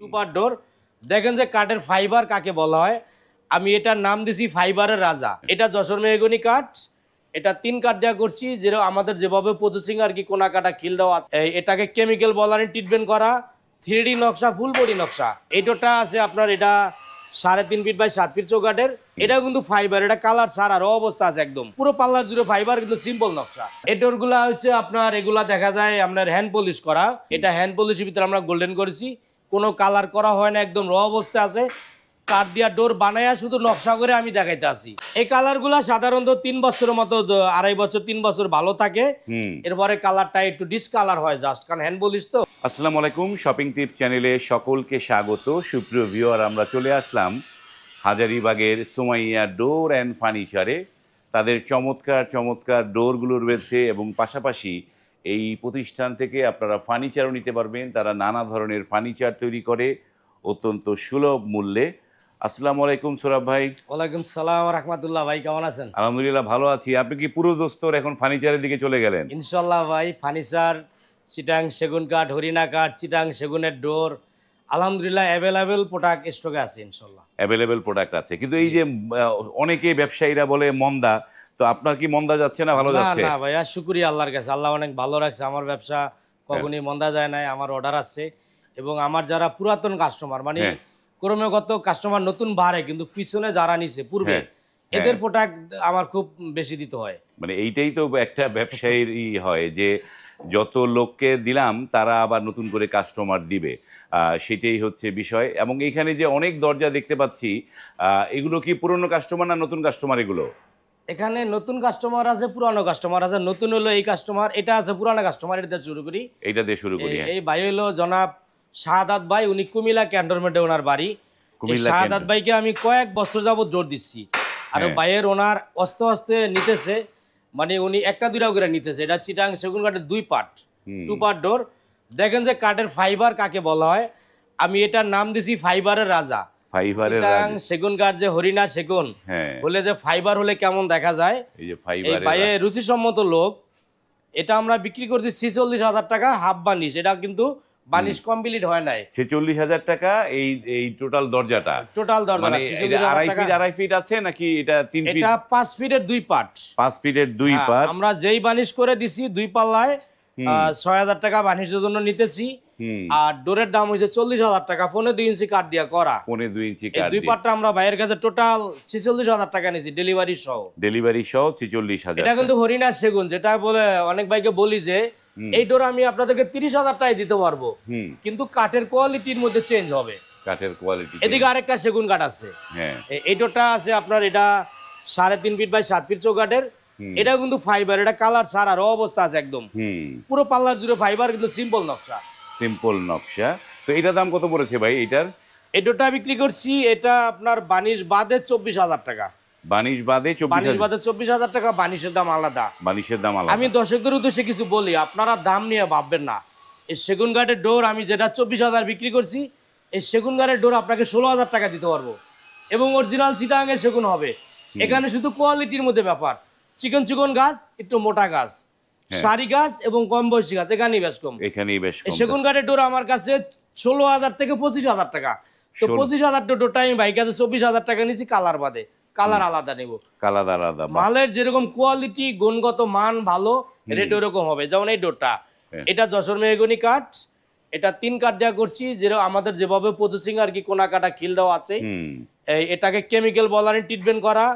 Super ডোর দেখেন যে কাঠের ফাইবার কাকে বলা হয়। আমি এটার নাম দিছি ফাইবারের রাজা। এটা যশোর মেহগনি কাঠ। এটা তিন কাঠ দেওয়া করছি। যেরকম আমাদের যেভাবে প্রসেসিং আর কি কোনা কাটা খিল দেওয়া আছে এটাকে কেমিক্যাল বলারে ট্রিটমেন্ট করা। থ্রি নকশা ফুল বডি নকশা। এইটা আছে আপনার এটা সাড়ে তিন ফিট বাই সাত ফিট চৌকাঠের। এটা কিন্তু ফাইবার এটা কালার ছাড়া র অবস্থা আছে একদম। পুরো পাল্লার জুড়ে ফাইবার কিন্তু সিম্পল নকশা। এটোরগুলা হচ্ছে আপনার, এগুলা দেখা যায় আপনার হ্যান্ড পলিশ করা। এটা হ্যান্ড পলিশের ভিতরে আমরা গোল্ডেন করেছি। কোনো কালার করা হয় না একদম র অবস্থা আছে। কাঠ দিয়া ডোর বানায়া শুধু নকশা করে আমি দেখাইতে আসি। এই কালারগুলা সাধারণত তিন বছরের মতো আড়াই বছর তিন বছর ভালো থাকে। এরপরে কালারটা একটু ডিসকালার হয় জাস্ট কারণ হ্যান্ড বলিস তো। আসসালামু আলাইকুম শপিং টিপ চ্যানেলে সকলকে স্বাগত। সুপ্রিয় ভিউয়ার আমরা চলে আসলাম হাজারিবাগের সোমাইয়া ডোর অ্যান্ড ফার্নিচারে। তাদের চমৎকার চমৎকার ডোরগুলো রয়েছে এবং পাশাপাশি এই প্রতিষ্ঠান থেকে আপনারা ফার্নিচারও নিতে পারবেন। তারা নানা ধরনের ফার্নিচার তৈরি করে অত্যন্ত সুলভ মূল্যে। আসসালামু আলাইকুম সোরাব ভাই। ওয়ালাইকুম সালাম রহমতুল্লাহ ভাই কেমন আছেন? আলহামদুলিল্লাহ ভালো আছি। আপনি কি পুরো দোস্তর এখন ফার্নিচারের দিকে চলে গেলেন? ইনশাল্লাহ ভাই ফার্নিচার চিটাং সেগুন কাঠ হরিণা কাঠ চিটাং সেগুনের ডোর আলহামদুলিল্লাহ অ্যাভেলেবেল প্রোডাক্ট স্টকে আছে ইনশাল্লাহ অ্যাভেলেবেল প্রোডাক্ট আছে। কিন্তু এই যে অনেকে ব্যবসায়ীরা বলে মন্দা তো আপনার কি মন্দা যাচ্ছে না ভালো যাচ্ছে? না ভাইয়া শুক্রিয়া আল্লাহর কাছে। আল্লাহ অনেক ভালো রাখছে আমার ব্যবসা। কখনই মন্দা যায় নাই আমার অর্ডার আছে এবং আমার যারা পুরাতন কাস্টমার মানে হ্যাঁ। ক্রমাগত কাস্টমার নতুন বাড়ে কিন্তু পিছনে যারা নিছে পূর্বে হ্যাঁ, এদের হ্যাঁ। প্রোডাক্ট আমার খুব বেশি দিতে হয়। মানে এইটাই তো একটা ব্যবসায়ীর ই হয় যে যত লোককে দিলাম তারা আবার নতুন করে কাস্টমার দিবে। সেটাই হচ্ছে বিষয়। এবং এখানে যে অনেক দরজা দেখতে পাচ্ছি এগুলো কি পুরনো কাস্টমার না নতুন কাস্টমার এগুলো? এখানে নতুন কাস্টমার আছে পুরানো কাস্টমার আছে নতুন হলো এই কাস্টমার এটা আছে পুরানো কাস্টমার এটা শুরু করি। এটা দিয়ে শুরু করি এই- হ্যাঁ। এই ভাই হলো জনাব শাহাদাত ভাই উনি কুমিল্লা ক্যান্টনমেন্টে ওনার বাড়ি। শাহাদাত ভাইকে আমি কয়েক বছর যাবত জোর দিচ্ছি। আর হ্যাঁ। ভাইয়ের ওনার অস্তে অস্তে নিতেছে মানে উনি একটা দুইটা করে নিতেছে। এটা চিটাং সেগুন কাঠের দুই পার্ট টু পার্ট ডোর দেখেন যে কাঠের ফাইবার কাকে বলা হয়? আমি এটার নাম দিছি ফাইবারের রাজা। ফাইবারের সেগুন কাঠ যে হরিণা সেগুন হ্যাঁ। বলে যে ফাইবার হলে কেমন দেখা যায়? এই যে এই ফাইবারের বাইরে রুচিসম্মত লোক এটা আমরা বিক্রি করছি ছিচল্লিশ হাজার টাকা হাফ বানিশ। এটা কিন্তু বানিশ কমপ্লিট হয় নাই। ছেচল্লিশ হাজার টাকা এই এই টোটাল দরজাটা। টোটাল দরজা মানে না, এটা 46,000 আড়াই ফিট আড়াই ফিট আছে নাকি এটা তিন ফিট এটা পাঁচ ফিটের দুই পার্ট পাঁচ ফিটের দুই হ্যাঁ, পাত আমরা যেই বানিশ করে দিছি দুই পাল্লায় ছয় হাজার টাকা বানিশের জন্য নিতেছি। আর ডোরের দাম হয়েছে চল্লিশ হাজার টাকা ফোনে দুই ইঞ্চি কাঠ দিয়া করা। পৌনে দুই ইঞ্চি কাঠ দুই পার্টটা আমরা বাইরের কাছে টোটাল ছিচল্লিশ হাজার টাকা নিয়েছি ডেলিভারি সহ। ডেলিভারি সহ ছেচল্লিশ হাজার এটা কিন্তু হরিণার সেগুন যেটা বলে অনেক ভাইকে বলি যে এই ডোর আমি আপনাদেরকে তিরিশ হাজার টাকায় দিতে পারব। কিন্তু কাঠের কোয়ালিটির মধ্যে চেঞ্জ হবে। কাঠের কোয়ালিটি এদিকে আরেকটা সেগুন কাঠ আছে। হ্যাঁ। এই ডোরটা আছে আপনার এটা সাড়ে তিন ফিট বাই সাত ফিট চৌকাঠের। এটা কিন্তু ফাইবার এটা কালার ছাড়া র অবস্থা আছে একদম। পুরো পাল্লার জুড়ে ফাইবার কিন্তু সিম্পল নকশা। সিম্পল নকশা। তো এটার দাম কত পড়েছে ভাই এটার? ডোরটা বিক্রি করছি এটা আপনার বানিশ বাদে চব্বিশ হাজার টাকা। বানিশ বাদে বানিশ বাদে চব্বিশ হাজার টাকা বানিশের দাম আলাদা। বানিশের দাম আলাদা। আমি দর্শকদের উদ্দেশ্যে কিছু বলি আপনারা দাম নিয়ে ভাববেন না। এই সেগুন কাঠের ডোর আমি যেটা চব্বিশ হাজার বিক্রি করছি এই সেগুন কাঠের ডোর আপনাকে ষোলো হাজার টাকা দিতে পারব। এবং অরিজিনাল চিটাঙের সেগুন হবে। এখানে শুধু কোয়ালিটির মধ্যে ব্যাপার। চিকন চিকন গাছ একটু মোটা গাছ। সারি গাছ এবং কম বয়সী গাছ এখানেই বেশ কম। এখানেই বেশ কম। সেগুন কাঠের ডোর আমার কাছে ষোলো হাজার থেকে পঁচিশ হাজার টাকা। তো পঁচিশ হাজার ডোরটা আমি বাইক কাছে চব্বিশ হাজার টাকা নিয়েছি কালার বাদে। কালার আলাদা নেব। আলাদা আলাদা মালের যেরকম কোয়ালিটি গুণগত মান ভালো রেট ওরকম হবে। যেমন এই ডোরটা। হ্যাঁ। এটা যশোর মেহগনি কাঠ। এটা তিন কাঠ দেওয়া করছি যেরকম আমাদের যেভাবে প্রসেসিং আর কি কোনা কাটা খিল দেওয়া আছে। এটাকে কেমিক্যাল বলারে ট্রিটমেন্ট করা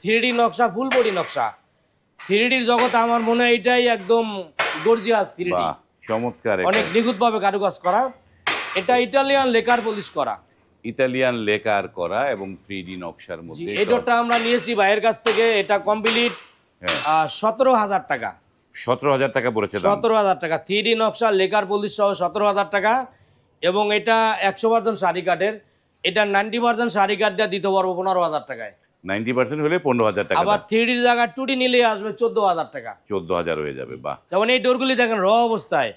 থ্রি নকশা ফুল বডি নকশা। থ্রি জগতে আমার মনে হয় এটাই একদম গর্জিয়াস থ্রি বাহ চমৎকার অনেক নিখুঁতভাবে কারুকাজ করা। এটা ইটালিয়ান লেকার পলিশ করা। ইতালিয়ান লেকার করা এবং থ্রি ডি নকশার মধ্যে ডোরটা আমরা নিয়েছি ভাইয়ের কাছ থেকে। এটা কমপ্লিট হ্যাঁ। সতেরো হাজার টাকা। সতেরো হাজার টাকা পড়েছে সতেরো হাজার টাকা। থ্রি ডি নকশা লেকার পলিশ সহ সতেরো হাজার টাকা। এবং এটা একশো পার্সেন্ট শাড়ি কাঠের। এটা নাইনটি পার্সেন্ট শাড়ি কাঠ দিয়ে দিতে পারব পনেরো হাজার টাকায়। নাইনটি পার্সেন্ট হলে পনেরো হাজার টাকা আবার থ্রি ডির জায়গায় টু ডি নিলে আসবে চোদ্দ হাজার টাকা। চোদ্দ হাজার হয়ে যাবে বাহ। যেমন এই ডোরগুলি দেখেন র অবস্থায়।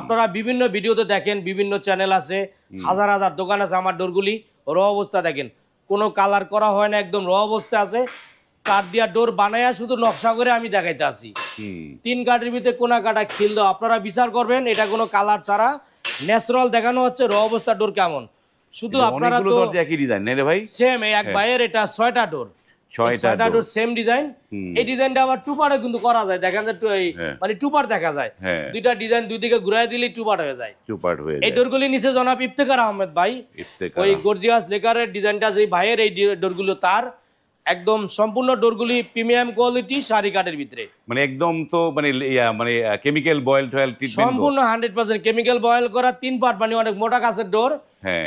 আপনারা বিভিন্ন ভিডিওতে দেখেন বিভিন্ন চ্যানেল আছে হাজার হাজার দোকান আছে আমার ডোরগুলি র অবস্থা দেখেন। কোনো কালার করা হয় না একদম র অবস্থা আছে। কাঠ দিয়া ডোর বানায়া শুধু নকশা করে আমি দেখাইতে আসি। তিন কাঠের ভিতরে কোনা কাটা খিল দাও আপনারা বিচার করবেন এটা কোনো কালার ছাড়া। ন্যাচারাল দেখানো হচ্ছে র অবস্থা ডোর কেমন। শুধু আপনারা তো দরজা একই ডিজাইন না রে ভাই? সেম এই এক হ্যাঁ। ভাইয়ের এটা ছয়টা ডোর ছয়টা। ডোর সেম ডিজাইন এই ডিজাইনটা আবার টুপারে কিন্তু করা যায়। দেখেন যে এই হ্যাঁ। মানে টুপার দেখা যায়। হ্যাঁ। দুইটা ডিজাইন দুই দিকে ঘুরাই দিলেই টুপার হয়ে যায়। টু পার্ট হয়ে এই ডোরগুলি নিচে জনাব ইফতেখার আহমেদ ভাই। ওই গর্জিয়াস লেকারের ডিজাইনটা যে ভাইয়ের এই ডোরগুলো তার একদম সম্পূর্ণ ডোরগুলি প্রিমিয়াম কোয়ালিটি শাড়ি কাঠের ভিতরে। মানে একদম তো মানে মানে কেমিক্যাল বয়েল টয়েল ট্রিটমেন্ট সম্পূর্ণ হান্ড্রেড পার্সেন্ট কেমিক্যাল বয়েল করা তিন পার্ট মানে অনেক মোটা কাছের ডোর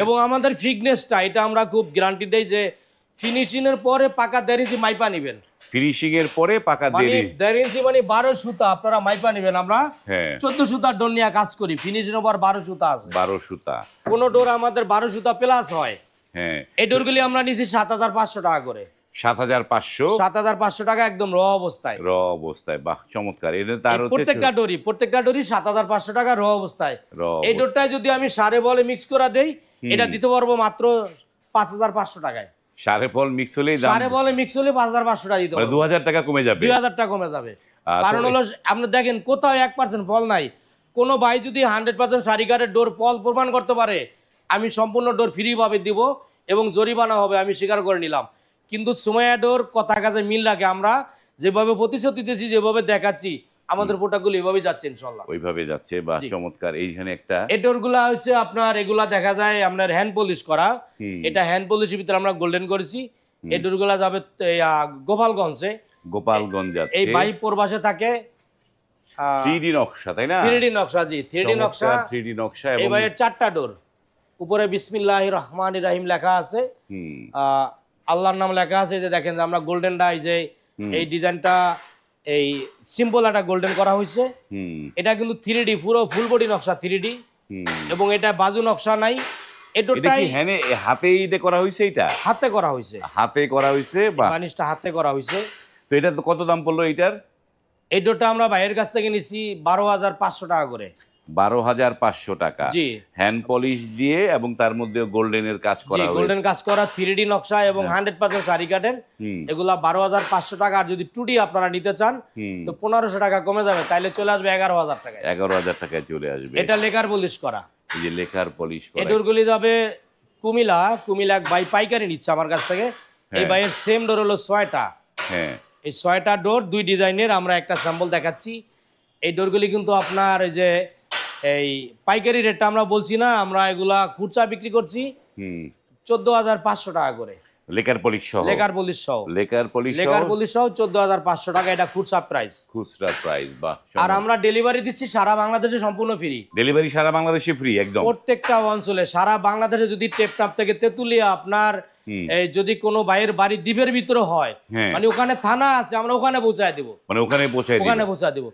এবং আমাদের ফিটনেসটা এটা আমরা খুব গ্যারান্টি দেই যে ফিনিশিং এর পরে পাকা দেড় ইঞ্চি মাইপা নিবেন। ফিনিশিং এর পরে পাকা দেড় দেরি দেড় ইঞ্চি মানে বারো সুতা আপনারা মাইপা নিবেন আমরা হ্যাঁ। চোদ্দ সুতা ডোর নিয়ে কাজ করি ফিনিশিং এর পর বারো সুতা আছে। বারো সুতা। কোন ডোর আমাদের বারো সুতা প্লাস হয়। হ্যাঁ। এই ডোরগুলি আমরা নিছি সাত হাজার পাঁচশো টাকা করে। সাত হাজার পাঁচশো। সাত হাজার পাঁচশো টাকা একদম র অবস্থায়। র অবস্থায় বাহ চমৎকার। এটা তার প্রত্যেকটা ডোরি প্রত্যেকটা ডোরি সাত হাজার পাঁচশো টাকা র অবস্থায়। এই ডোরটায় যদি আমি সারে বলে মিক্স করে দেই এটা দিতে পারব মাত্র পাঁচ হাজার পাঁচশো টাকায়। সাড়ে ফল মিক্স হলেই সারে বলে মিক্স হলে পাঁচ হাজার পাঁচশো টাকা দিতে মানে পারব। দু হাজার টাকা কমে যাবে। দুই হাজার টাকা কমে যাবে। কারণ হলো আপনি দেখেন কোথাও এক পার্সেন্ট ফল নাই। কোনো ভাই যদি হান্ড্রেড পার্সেন্ট কার্ডের ডোর ফল প্রমাণ করতে পারে আমি সম্পূর্ণ ডোর ফ্রি ভাবে দিব এবং জরিমানা হবে আমি স্বীকার করে নিলাম। কিন্তু সুমাইয়া ডোর কথা কাজে মিল রাখে আমরা যেভাবে প্রতিশ্রুতি দিতেছি যেভাবে দেখাচ্ছি আমাদের প্রোডাক্টগুলো এভাবেই যাচ্ছে ইনশাল্লাহ ওইভাবে যাচ্ছে বা চমৎকার এইখানে একটা এই হচ্ছে আপনার এগুলা দেখা যায় আপনার হ্যান্ড পলিশ করা। এটা হ্যান্ড পলিশের ভিতরে আমরা গোল্ডেন করেছি। এই যাবে গোপালগঞ্জে। গোপালগঞ্জ যাচ্ছে। এই বাই প্রবাসে থাকে। থ্রি ডি নকশা তাই না? থ্রি নকশা জি থ্রি নকশা। থ্রি ডি নকশা এই এবং ভাইয়ের চারটা ডোর উপরে বিসমিল্লাহ রহমান রাহিম লেখা আছে। আল্লাহর নাম লেখা আছে যে দেখেন যে আমরা গোল্ডেন ডাই যে এই ডিজাইনটা এই সিম্পল একটা গোল্ডেন করা হয়েছে। এটা কিন্তু থ্রি ডি পুরো ফুল বডি নকশা থ্রি ডি এবং এটা বাজু নকশা নাই। এটা এটোটাই কি হ্যানে হাতে এটা করা হয়েছে এটা হাতে করা হয়েছে। হাতে করা হয়েছে বা বানিশটা হাতে করা হয়েছে। তো এটা তো কত দাম পড়ল এটার এই আমরা ভাইয়ের কাছ থেকে নিছি বারো হাজার পাঁচশো টাকা করে। বারো হাজার পাঁচশো টাকা। হ্যান্ড পলিশ দিয়ে এবং তার মধ্যে গোল্ডেনের কাজ করা গোল্ডেন কাজ করা থ্রি নকশা এবং হান্ড্রেড পার্সেন্ট শাড়ি কাটেন এগুলা বারো হাজার পাঁচশো টাকা আর যদি টুডি আপনারা নিতে চান তো পনেরোশো টাকা কমে যাবে তাইলে চলে আসবে এগারো হাজার টাকায়। এগারো হাজার টাকায় চলে আসবে। এটা লেকার পলিশ করা। এই যে লেখার পলিশ করা। এডোরগুলি যাবে কুমিলা কুমিলা এক বাই পাইকারি নিচ্ছে আমার কাছ থেকে। এই হ্যাঁ। বাইয়ের সেম ডোর হলো ছয়টা। হ্যাঁ। এই ছয়টা ডোর দুই ডিজাইনের আমরা একটা স্যাম্পল দেখাচ্ছি। এই ডোরগুলি কিন্তু আপনার এই যে এই পাইকারি রেটটা আমরা বলছি না আমরা এগুলা খুচরা বিক্রি করছি চোদ্দ হাজার পাঁচশো টাকা করে। লেখার পলিশ সহ। লেকার পলিশ সহ। লেখার পলিশ লেকার পলিশ সহ চোদ্দ হাজার পাঁচশো টাকা এটা খুচরা প্রাইস খুচরা প্রাইস বা আর আমরা ডেলিভারি দিচ্ছি সারা বাংলাদেশে সম্পূর্ণ ফ্রি ডেলিভারি সারা বাংলাদেশে ফ্রি একদম। প্রত্যেকটা অঞ্চলে সারা বাংলাদেশে যদি টেপটাপ থেকে তেতুলিয়া আপনার এই যদি কোনো ভাইয়ের বাড়ি দ্বীপের ভিতরে হয় হ্যাঁ। মানে ওখানে থানা আছে আমরা ওখানে পৌঁছায় দিব। মানে ওখানে পৌঁছায় ওখানে দিবে পৌঁছায় দিব।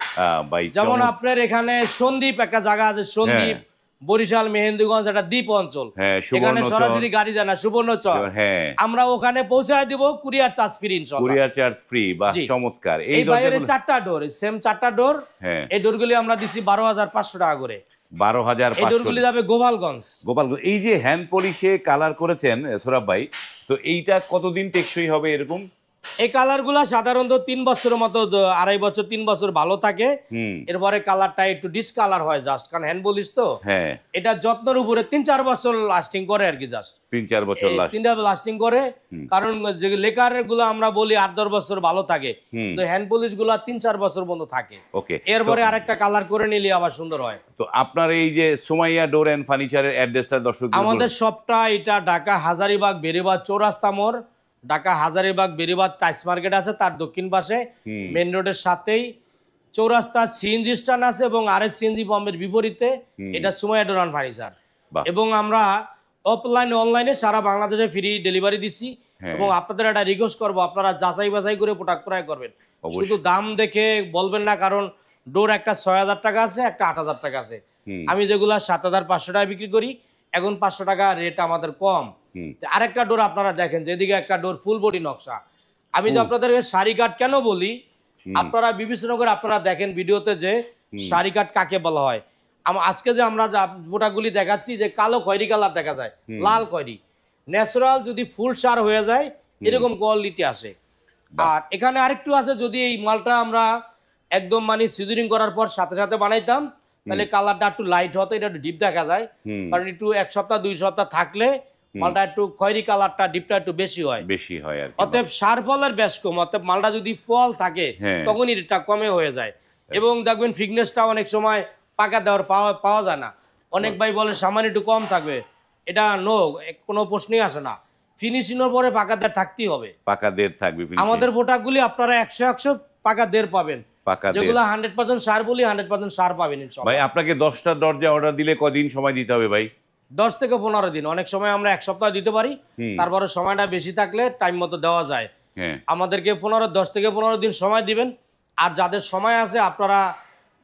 ভাই যেমন আপনার এখানে সন্দীপ একটা জায়গা আছে সন্দ্বীপ বরিশাল মেহেন্দিগঞ্জ একটা দ্বীপ অঞ্চল। হ্যাঁ এখানে সরাসরি গাড়ি যায় না সুবর্ণচর হ্যাঁ। আমরা ওখানে পৌঁছায় দিব কুরিয়ার চার্জ ফ্রি ইনশাআল্লাহ। কুরিয়ার চার্জ ফ্রি বা চমৎকার। এই দরজাগুলো চারটা ডোর সেম চারটা ডোর হ্যাঁ। এই ডোরগুলি আমরা দিচ্ছি বারো হাজার পাঁচশো টাকা করে। বারো হাজার এই ডোরগুলি যাবে গোপালগঞ্জ। গোপালগঞ্জ। এই যে হ্যান্ড পলিশে কালার করেছেন সোরাব ভাই তো এইটা কতদিন টেকসই হবে এরকম? এই কালারগুলা সাধারণত তিন বছরের মতো আড়াই বছর তিন বছর ভালো থাকে। এরপরে কালারটা একটু ডিসকালার হয় জাস্ট কারণ হ্যান্ড বলিস তো। হ্যাঁ। এটা যত্নের উপরে তিন চার বছর লাস্টিং করে আর কি জাস্ট তিন চার বছর তিনটা লাস্টিং করে। কারণ যে লেকারগুলো আমরা বলি আট দশ বছর ভালো থাকে তো হ্যান্ড পলিশগুলা তিন চার বছর পর্যন্ত থাকে। ওকে। এরপরে আরেকটা কালার করে নিলে আবার সুন্দর হয়। তো আপনার এই যে সুমাইয়া ডোর ফার্নিচারের অ্যাড্রেসটা দর্শক আমাদের সবটা এটা ঢাকা হাজারিবাগ বেরিবাদ চৌরাস্তা মোড়। ঢাকা হাজারিবাগ বেরিবাদ টাইস মার্কেট আছে তার দক্ষিণ পাশে। মেন রোডের সাথেই চৌরাস্তা সিএনজি স্ট্যান্ড আছে এবং আরেক সিএনজি পাম্পের বিপরীতে। এটা সুমাইয়া ডোরান ফার্নিচার এবং আমরা অফলাইন অনলাইনে সারা বাংলাদেশে ফ্রি ডেলিভারি দিচ্ছি। হ্যাঁ। এবং আপনাদের একটা রিকোয়েস্ট করব আপনারা যাচাই বাছাই করে প্রোডাক্ট ক্রয় করবেন। শুধু দাম দেখে বলবেন না কারণ ডোর একটা ছয় হাজার টাকা আছে একটা আট হাজার টাকা আছে। আমি যেগুলা সাত হাজার পাঁচশো টাকা বিক্রি করি এখন পাঁচশো টাকা রেট আমাদের কম। আরেকটা ডোর আপনারা দেখেন যেদিকে একটা ডোর ফুল বডি নকশা। আমি যে আপনাদেরকে শাড়ি কাট কেন বলি আপনারা বিবেচনা করে আপনারা দেখেন ভিডিওতে যে শাড়ি কাট কাকে বলা হয়। আজকে যে আমরা গোটাগুলি দেখাচ্ছি যে কালো খয়েরি কালার দেখা যায় লাল খয়েরি। ন্যাচারাল যদি ফুল সার হয়ে যায় এরকম কোয়ালিটি আসে। আর এখানে আরেকটু আছে যদি এই মালটা আমরা একদম মানে সিজনিং করার পর সাথে সাথে বানাইতাম তাহলে কালারটা একটু লাইট হতো এটা একটু ডিপ দেখা যায়। কারণ একটু এক সপ্তাহ দুই সপ্তাহ থাকলে মালটা একটু খয়েরি কালারটা ডিপটা একটু বেশি হয়। বেশি হয় আর অতএব সার ফলের ব্যাস কম অতএব মালটা যদি ফল থাকে হ্যাঁ। তখনই এটা কমে হয়ে যায়। এবং দেখবেন ফিটনেসটা অনেক সময় পাকা দেওয়ার পাওয়া পাওয়া যায় না। অনেক ভাই বলে সামান্য একটু কম থাকবে। এটা নো কোনো প্রশ্নই আসে না। ফিনিশিংয়ের পরে পাকা দেওয়ার থাকতেই হবে। পাকা দের থাকবে। আমাদের প্রোডাক্টগুলি আপনারা একশো একশো পাকা দের পাবেন। দের যেগুলো হান্ড্রেড পার্সেন্ট সার বলি হান্ড্রেড পার্সেন্ট সার পাবেন ভাই আপনাকে দশটা দরজা অর্ডার দিলে কদিন সময় দিতে হবে ভাই? দশ থেকে পনেরো দিন। অনেক সময় আমরা এক সপ্তাহ দিতে পারি তারপরে সময়টা বেশি থাকলে টাইম মতো দেওয়া যায়। হ্যাঁ। আমাদেরকে পনেরো দশ থেকে পনেরো দিন সময় দিবেন। আর যাদের সময় আছে আপনারা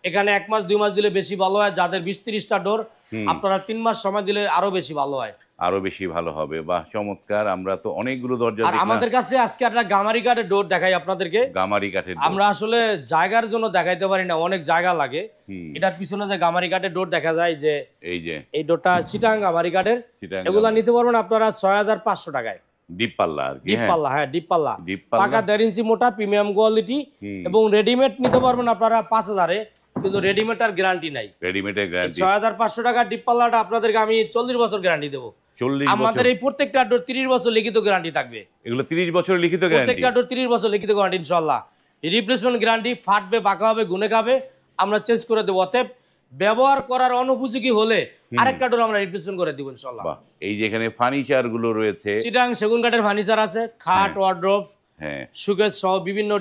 এখানে এক মাস দুই মাস দিলে বেশি ভালো হয়। যাদের বিশ তিরিশটা ডোর আপনারা তিন মাস সময় দিলে আরও বেশি ভালো হয়। আরও বেশি ভালো হবে। বাহ চমৎকার। আমরা তো অনেকগুলো দরজা আর আমাদের কাছে আজকে একটা গামারি কাঠের ডোর দেখাই আপনাদেরকে। গামারি কাঠের আমরা আসলে জায়গার জন্য দেখাইতে পারি না অনেক জায়গা লাগে। এটার পিছনে যে গামারি কাঠের ডোর দেখা যায় যে এই যে। এই ডোরটা সিটাং গামারি কাঠের। এগুলা নিতে পারবেন আপনারা ছয় হাজার পাঁচশো টাকায়। ডিপ পাল্লা আর ডিপ পাল্লা হ্যাঁ ডিপ পাল্লা। পাকা দেড় ইঞ্চি মোটা প্রিমিয়াম কোয়ালিটি এবং রেডিমেড নিতে পারবেন আপনারা পাঁচ হাজারে কিন্তু রেডিমেড আর গ্যারান্টি নাই। রেডিমেডের গ্যারান্টি ছয় হাজার পাঁচশো টাকার ডিপ পাল্লাটা আপনাদেরকে আমি চল্লিশ বছর গ্যারান্টি দেবো। চল্লিশ আমাদের এই প্রত্যেকটা ডোর তিরিশ বছর লিখিত গ্যারান্টি থাকবে। এগুলো তিরিশ বছর লিখিত গ্যারান্টি প্রত্যেকটা ডোর তিরিশ বছর লিখিত গ্যারান্টি ইনশাল্লাহ রিপ্লেসমেন্ট গ্যারান্টি ফাটবে বাঁকা হবে গুনে খাবে। আমরা চেঞ্জ করে দেবো। অতএব ব্যবহার করার অনুপযোগী হলে আরেকটা ডোর আমরা রিপ্লেসমেন্ট করে দিব ইনশাল্লাহ এই যে এখানে ফার্নিচারগুলো রয়েছে। সিটাং সেগুন কাঠের ফার্নিচার আছে খাট ওয়ার্ড্রোপ হ্যাঁ। সুকেশ সহ বিভিন্ন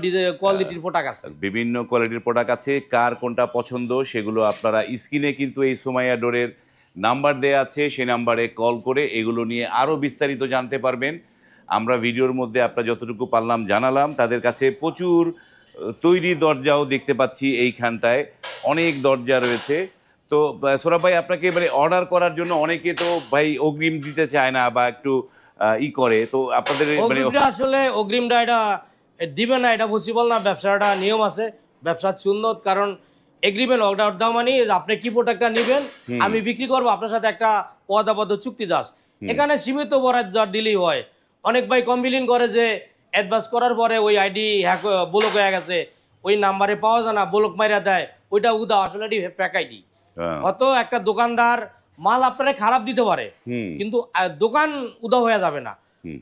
কোয়ালিটির প্রোডাক্ট আছে। বিভিন্ন কোয়ালিটির প্রোডাক্ট আছে। কার কোনটা পছন্দ সেগুলো আপনারা স্ক্রিনে কিন্তু এই সুমাইয়া ডোরের নাম্বার দেয়া আছে সেই নাম্বারে কল করে এগুলো নিয়ে আরও বিস্তারিত জানতে পারবেন। আমরা ভিডিওর মধ্যে আপনার যতটুকু পারলাম জানালাম। তাদের কাছে প্রচুর তৈরি দরজাও দেখতে পাচ্ছি এইখানটায় অনেক দরজা রয়েছে। তো সোরা ভাই আপনাকে মানে অর্ডার করার জন্য অনেকে তো ভাই অগ্রিম দিতে চায় না বা একটু ই করে। তো আপনাদের মানে আসলে অগ্রিমটা এটা দিবে না। এটা পসিবল না। ব্যবসাটা নিয়ম আছে। ব্যবসা সুন্নত কারণ এগ্রিমেন্ট অর্ডার দেওয়া মানে আপনি কি প্রোডাক্টটা নেবেন আমি বিক্রি করব আপনার সাথে একটা পদাবদ্ধ চুক্তি দাস এখানে সীমিত বরাদ দর দিলেই হয়। অনেক ভাই কমপ্লেন করে যে অ্যাডভান্স করার পরে ওই আইডি হ্যাক ব্লক হয়ে গেছে। ওই নাম্বারে পাওয়া যায় না ব্লক মাইরা দেয়। ওইটা উদা আসলে এটি ফ্যাক আইডি অত একটা দোকানদার মাল আপনারা খারাপ দিতে পারে। কিন্তু দোকান উদা হয়ে যাবে না।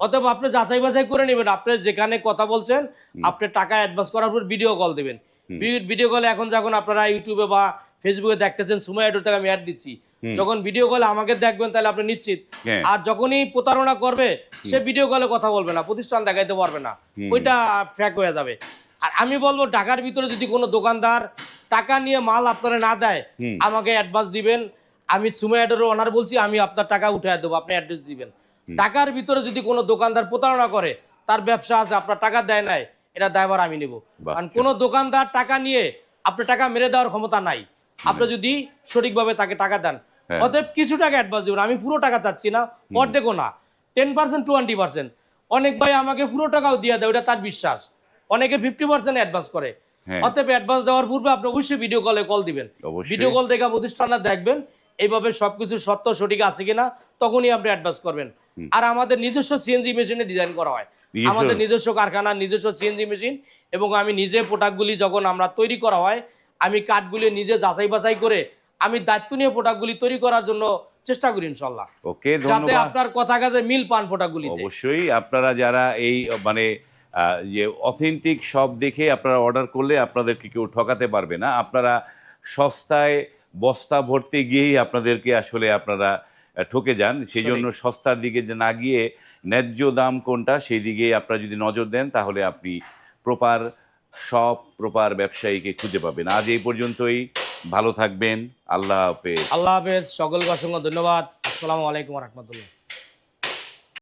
অতএব আপনি যাচাই বাছাই করে নেবেন। আপনি যেখানে কথা বলছেন আপনি টাকা অ্যাডভান্স করার পর ভিডিও কল দেবেন। ভিডিও কলে এখন যখন আপনারা ইউটিউবে বা ফেসবুকে দেখতেছেন সময় এডোর থেকে আমি অ্যাড দিচ্ছি। যখন ভিডিও কলে আমাকে দেখবেন তাহলে আপনি নিশ্চিত। হ্যাঁ। আর যখনই প্রতারণা করবে সে ভিডিও কলে কথা বলবে না প্রতিষ্ঠান দেখাইতে পারবে না। ওইটা ফ্যাক হয়ে যাবে। আর আমি বলব ঢাকার ভিতরে যদি কোনো দোকানদার টাকা নিয়ে মাল আপনারা না দেয় আমাকে অ্যাডভান্স দিবেন। আমি সুমেয়াডের ওনার বলছি আমি আপনার টাকা উঠে দেবো আপনি অ্যাড্রেস দিবেন। ঢাকার ভিতরে যদি কোনো দোকানদার প্রতারণা করে তার ব্যবসা আছে আপনার টাকা দেয় নাই এটা দায়ভার আমি নেব। কারণ কোনো দোকানদার টাকা নিয়ে আপনার টাকা মেরে দেওয়ার ক্ষমতা নাই। আপনি যদি সঠিকভাবে তাকে টাকা দেন হ্যাঁ। অতএব কিছু টাকা অ্যাডভান্স দেবেন। আমি পুরো টাকা চাচ্ছি না অর্ধেকও না। টেন পার্সেন্ট টোয়েন্টি পার্সেন্ট অনেক ভাই আমাকে পুরো টাকাও দিয়ে দেয় ওটা তার বিশ্বাস। অনেকে ফিফটি পার্সেন্ট অ্যাডভান্স করে। হ্যাঁ। অতএব অ্যাডভান্স দেওয়ার পূর্বে আপনি অবশ্যই ভিডিও কলে কল দিবেন। ভিডিও কল দেখে প্রতিষ্ঠানটা দেখবেন। এইভাবে সবকিছু সত্য সঠিক আছে কিনা তখনই আপনি অ্যাডভান্স করবেন। আর আমাদের নিজস্ব সিএনজি মেশিনে ডিজাইন করা হয়। আমাদের নিজস্ব কারখানা নিজস্ব সিএনজি মেশিন এবং আমি নিজে প্রোডাক্টগুলি যখন আমরা তৈরি করা হয় আমি কাঠগুলি নিজে যাচাই বাছাই করে আমি দায়িত্ব নিয়ে প্রোডাক্টগুলি তৈরি করার জন্য চেষ্টা করি ইনশাল্লাহ। ওকে যাতে আপনার কথা কাজে মিল পান প্রোডাক্টগুলিতে অবশ্যই আপনারা যারা এই মানে যে অথেন্টিক সব দেখে আপনারা অর্ডার করলে আপনাদেরকে কেউ ঠকাতে পারবে না। আপনারা সস্তায় বস্তা ভরতে গিয়েই আপনাদেরকে আসলে আপনারা ঠকে যান। সেই জন্য সস্তার দিকে যে না গিয়ে ন্যায্য দাম কোনটা সেই দিকে আপনারা যদি নজর দেন তাহলে আপনি প্রপার সব প্রপার ব্যবসায়ীকে খুঁজে পাবেন। আজ এই পর্যন্তই। ভালো থাকবেন। আল্লাহ হাফেজ। আল্লাহ হাফেজ। সকলকে অসংখ্য ধন্যবাদ। আসসালামু আলাইকুম রহমতুল্লাহ।